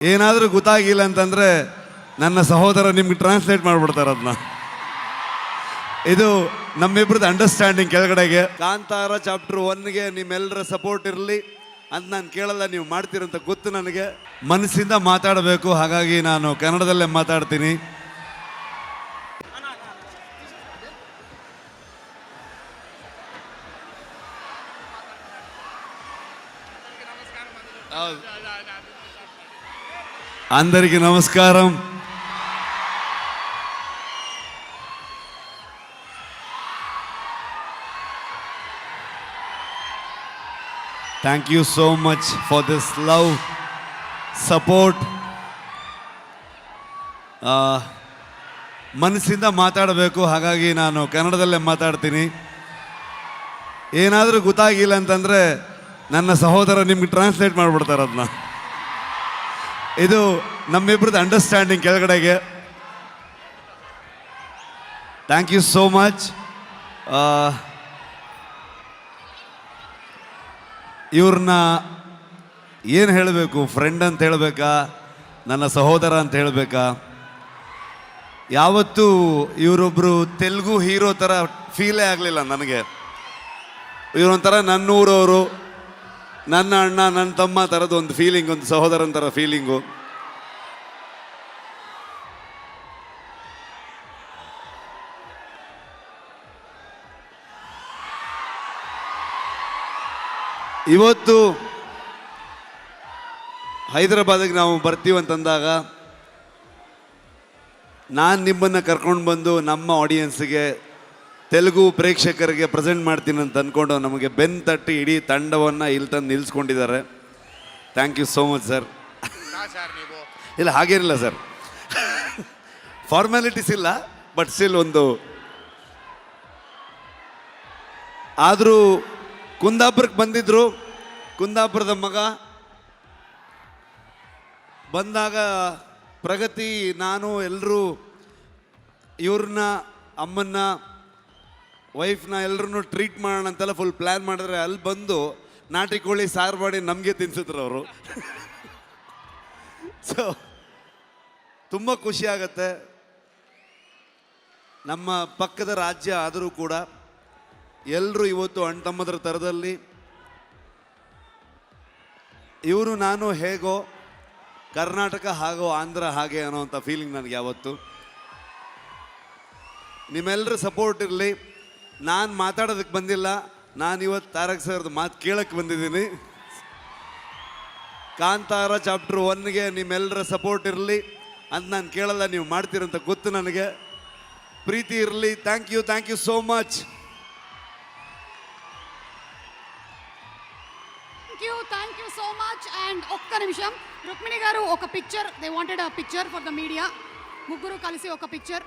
ಏನಾದರೂ ಗೊತ್ತಾಗಿಲ್ಲ ಅಂತಂದರೆ ನನ್ನ ಸಹೋದರ ನಿಮ್ಗೆ ಟ್ರಾನ್ಸ್ಲೇಟ್ ಮಾಡಿಬಿಡ್ತಾರೆ ಅದನ್ನ. ಇದು ನಮ್ಮಿಬ್ರದ್ದು ಅಂಡರ್ಸ್ಟ್ಯಾಂಡಿಂಗ್ ಕೆಳಗಡೆಗೆ. ಕಾಂತಾರ ಚಾಪ್ಟರ್ ಒನ್ಗೆ ನಿಮ್ಮೆಲ್ಲರ ಸಪೋರ್ಟ್ ಇರಲಿ ಅಂತ ನಾನು ಕೇಳಲ್ಲ, ನೀವು ಮಾಡ್ತೀರಂತ ಗೊತ್ತು ನನಗೆ. ಮನಸ್ಸಿಂದ ಮಾತಾಡಬೇಕು, ಹಾಗಾಗಿ ನಾನು ಕನ್ನಡದಲ್ಲೇ ಮಾತಾಡ್ತೀನಿ. ಹೌದು. అందరికీ నమస్కారం thank you so much for this love support ಮನಸ್ಸಿಂದ ಮಾತಾಡಬೇಕು ಹಾಗಾಗಿ ನಾನು ಕನ್ನಡದಲ್ಲೇ ಮಾತಾಡ್ತೀನಿ ಏನಾದರೂ ಗೊತ್ತಾಗಿಲ್ಲ ಅಂತಂದರೆ ನನ್ನ ಸಹೋದರ ನಿಮ್ಗೆ ಟ್ರಾನ್ಸ್ಲೇಟ್ ಮಾಡಿಬಿಡ್ತಾರೆ ಅದನ್ನ ಇದು ನಮ್ಮಿಬ್ರದ್ದು ಅಂಡರ್ಸ್ಟ್ಯಾಂಡಿಂಗ್ ಕೆಳಗಡೆಗೆ. ಥ್ಯಾಂಕ್ ಯು ಸೋ ಮಚ್ ಇವ್ರನ್ನ ಏನು ಹೇಳಬೇಕು? ಫ್ರೆಂಡ್ ಅಂತ ಹೇಳಬೇಕಾ? ನನ್ನ ಸಹೋದರ ಅಂತ ಹೇಳಬೇಕಾ? ಯಾವತ್ತೂ ಇವರೊಬ್ಬರು ತೆಲುಗು ಹೀರೋ ಥರ ಫೀಲೇ ಆಗಲಿಲ್ಲ ನನಗೆ. ಇವರೊಂಥರ ನನ್ನೂರವರು. ನನ್ನ ಅಣ್ಣ, ನನ್ನ ತಮ್ಮ ಥರದ ಒಂದು ಫೀಲಿಂಗ್ ಒಂದು ಸಹೋದರನ ಥರ ಫೀಲಿಂಗು ಇವತ್ತು ಹೈದರಾಬಾದಿಗೆ ನಾವು ಬರ್ತೀವಂತಂದಾಗ ನಾನು ನಿಮ್ಮನ್ನು ಕರ್ಕೊಂಡು ಬಂದು ನಮ್ಮ ಆಡಿಯನ್ಸ್ಗೆ ತೆಲುಗು ಪ್ರೇಕ್ಷಕರಿಗೆ ಪ್ರೆಸೆಂಟ್ ಮಾಡ್ತೀನಿ ಅಂತ ಅಂದ್ಕೊಂಡು ನಮಗೆ ಬೆನ್ ತಟ್ಟಿ ಇಡೀ ತಂಡವನ್ನು ಇಲ್ಲಿ ತಂದು ನಿಲ್ಲಿಸ್ಕೊಂಡಿದ್ದಾರೆ thank you so much sir ಇಲ್ಲ ಹಾಗೇನಿಲ್ಲ ಸರ್ ಫಾರ್ಮ್ಯಾಲಿಟೀಸ್ ಇಲ್ಲ ಬಟ್ ಸ್ಟಿಲ್ ಒಂದು ಆದರೂ ಕುಂದಾಪುರಕ್ಕೆ ಬಂದಿದ್ರು. ಕುಂದಾಪುರದ ಮಗ ಬಂದಾಗ ಪ್ರಗತಿ ನಾನು ಎಲ್ಲರೂ ಇವ್ರನ್ನ ಅಮ್ಮನ್ನ ವೈಫ್ನ ಎಲ್ಲರೂ ಟ್ರೀಟ್ ಮಾಡೋಣ ಅಂತೆಲ್ಲ ಫುಲ್ ಪ್ಲ್ಯಾನ್ ಮಾಡಿದ್ರೆ ಅಲ್ಲಿ ಬಂದು ನಾಟಿ ಕೋಳಿ ಸಾರು ಮಾಡಿ ನಮಗೆ ತಿನ್ಸಿದ್ರು ಅವರು. ಸೊ ತುಂಬ ಖುಷಿ ಆಗತ್ತೆ. ನಮ್ಮ ಪಕ್ಕದ ರಾಜ್ಯ ಆದರೂ ಕೂಡ ಎಲ್ಲರೂ ಇವತ್ತು ಅಣ್ಣ ತಮ್ಮದ್ರ ಥರದಲ್ಲಿ ಇವರು ನಾನು ಹೇಗೋ ಕರ್ನಾಟಕ ಹಾಗೋ ಆಂಧ್ರ ಹಾಗೆ ಅನ್ನೋವಂಥ ಫೀಲಿಂಗ್ ನನಗೆ ಯಾವತ್ತು. ನಿಮ್ಮೆಲ್ಲರ ಸಪೋರ್ಟ್ ಇರಲಿ. ನಾನು ಮಾತಾಡೋದಕ್ಕೆ ಬಂದಿಲ್ಲ ನಾನು ಇವತ್ತು ತಾರಕ್ ಸರ್ದು ಮಾತು ಕೇಳಕ್ಕೆ ಬಂದಿದ್ದೀನಿ ಕಾಂತಾರ ಚಾಪ್ಟರ್ ಒನ್ಗೆ ನಿಮ್ಮೆಲ್ಲರ ಸಪೋರ್ಟ್ ಇರಲಿ ಅಂತ ನಾನು ಕೇಳಲ್ಲ ನೀವು ಮಾಡ್ತೀರಂತ ಗೊತ್ತು ನನಗೆ ಪ್ರೀತಿ ಇರಲಿ thank you thank you so much thank you thank you so much and ఒక్క నిమిషం రుక్మిణి గారు ఒక picture they wanted a picture for the media ముగ్గురు కలిసి ఒక పిక్చర్